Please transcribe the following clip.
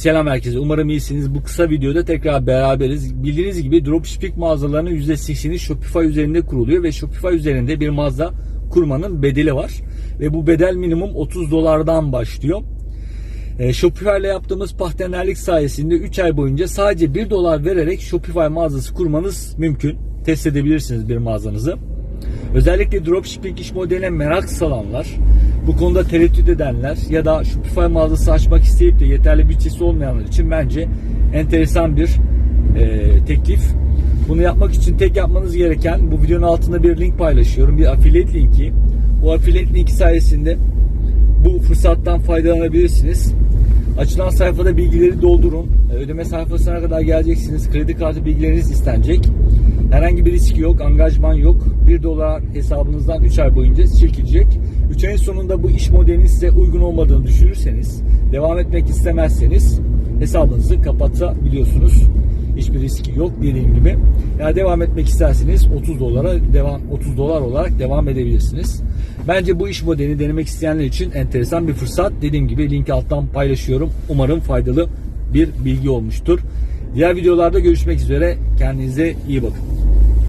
Selam herkese. Umarım iyisiniz. Bu kısa videoda tekrar beraberiz. Bildiğiniz gibi dropshipping mağazalarının %80'i Shopify üzerinde kuruluyor ve Shopify üzerinde bir mağaza kurmanın bedeli var. Ve bu bedel minimum 30 dolardan başlıyor. E, Shopify ile yaptığımız partnerlik sayesinde 3 ay boyunca sadece 1 dolar vererek Shopify mağazası kurmanız mümkün. Test edebilirsiniz bir mağazanızı. Özellikle dropshipping iş modeline merak salanlar, bu konuda tereddüt edenler ya da Shopify mağazası açmak isteyip de yeterli bütçesi olmayanlar için bence enteresan bir e, teklif. Bunu yapmak için tek yapmanız gereken bu videonun altında bir link paylaşıyorum. Bir affiliate linki. O affiliate linki sayesinde bu fırsattan faydalanabilirsiniz. Açılan sayfada bilgileri doldurun. E, Ödeme sayfasına kadar geleceksiniz. Kredi kartı bilgileriniz istenecek. Herhangi bir risk yok, angajman yok. 1 dolar hesabınızdan 3 ay boyunca çekilecek. 3 ayın sonunda bu iş modelinin size uygun olmadığını düşünürseniz, devam etmek istemezseniz hesabınızı kapatabiliyorsunuz. Hiçbir riski yok dediğim gibi. Ya devam etmek isterseniz 30 dolara devam 30 dolar olarak devam edebilirsiniz. Bence bu iş modelini denemek isteyenler için enteresan bir fırsat. Dediğim gibi linki alttan paylaşıyorum. Umarım faydalı bir bilgi olmuştur. Diğer videolarda görüşmek üzere. Kendinize iyi bakın.